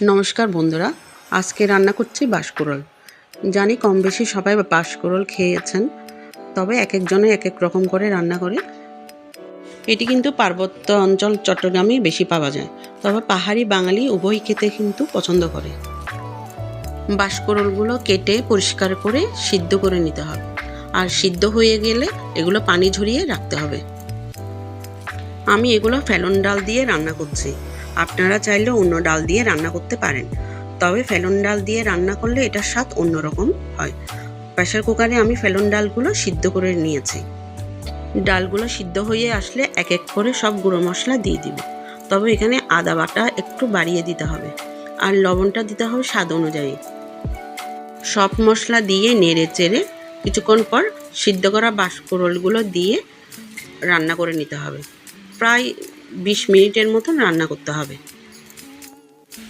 নমস্কার বন্ধুরা, আজকে রান্না করছি বাঁশকুড়ল। জানি কম বেশি সবাই বাঁশকুড়ল খেয়েছেন, তবে এক একজনে এক এক রকম করে রান্না করে। এটি কিন্তু পার্বত্য অঞ্চল চট্টগ্রামেই বেশি পাওয়া যায়, তবে পাহাড়ি বাঙালি উভয় খেতে কিন্তু পছন্দ করে। বাঁশকুড়লগুলো কেটে পরিষ্কার করে সিদ্ধ করে নিতে হবে, আর সিদ্ধ হয়ে গেলে এগুলো পানি ঝরিয়ে রাখতে হবে। আমি এগুলো ফেলন ডাল দিয়ে রান্না করছি। আপনারা চাইলে অন্য ডাল দিয়ে রান্না করতে পারেন। তবে ফেলন ডাল দিয়ে রান্না করলে এটার স্বাদ অন্যরকম হয়। প্রেশার কুকারে আমি ফেলন ডালগুলো সিদ্ধ করে নিয়েছি। ডালগুলো সিদ্ধ হয়ে আসলে এক এক করে সব গুঁড়ো মশলা দিয়ে দিব। তবে এখানে আদা বাটা একটু বাড়িয়ে দিতে হবে। আর লবণটা দিতে হবে স্বাদ অনুযায়ী। সব মশলা দিয়ে নেড়ে চেড়ে কিছুক্ষণ পর সিদ্ধ করা বাঁশকুড়লগুলো দিয়ে রান্না করে নিতে হবে। প্রায় বিশ মিনিটের মতন রান্না করতে হবে।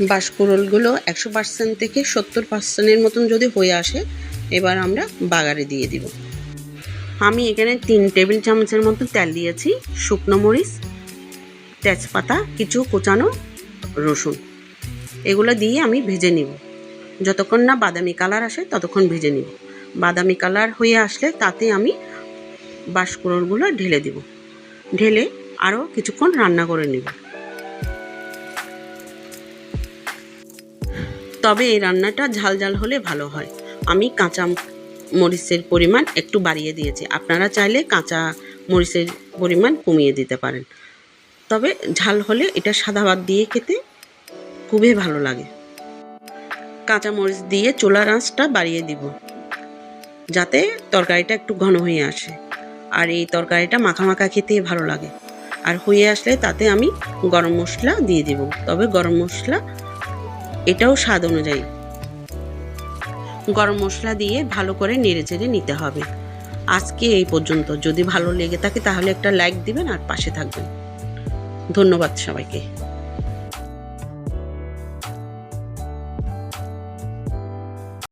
বাঁশকুড়লগুলো একশো পার্সেন্ট থেকে সত্তর পার্সেন্টের মতন যদি হয়ে আসে, এবার আমরা বাগারে দিয়ে দিব। আমি এখানে তিন টেবিল চামচের মতো তেল দিয়েছি, শুকনো মরিচ, তেজপাতা, কিছু কোচানো রসুন। এগুলো দিয়ে আমি ভেজে নিব। যতক্ষণ না বাদামি কালার আসে, ততক্ষণ ভেজে নিব। বাদামি কালার হয়ে আসলে তাতে আমি বাঁশকুড়লগুলো ঢেলে দিব। ঢেলে আরও কিছুক্ষণ রান্না করে নেব। তবে এই রান্নাটা ঝাল ঝাল হলে ভালো হয়। আমি কাঁচা মরিচের পরিমাণ একটু বাড়িয়ে দিয়েছি। আপনারা চাইলে কাঁচা মরিচের পরিমাণ কমিয়ে দিতে পারেন। তবে ঝাল হলে এটা সাদা ভাত দিয়ে খেতে খুবই ভালো লাগে। কাঁচা মরিচ দিয়ে চুলার আঁচটা বাড়িয়ে দিব, যাতে তরকারিটা একটু ঘন হয়ে আসে। আর এই তরকারিটা মাখা মাখা খেতে ভালো লাগে। আর হয়ে আসলে তাতে আমি গরম মশলা দিয়ে দেব। তবে গরম মশলা এটাও স্বাদ অনুযায়ী। গরম মশলা দিয়ে ভালো করে নেড়ে চেড়ে নিতে হবে। আজকে এই পর্যন্ত। যদি ভালো লেগে থাকে তাহলে একটা লাইক দিবেন আর পাশে থাকবেন। ধন্যবাদ সবাইকে।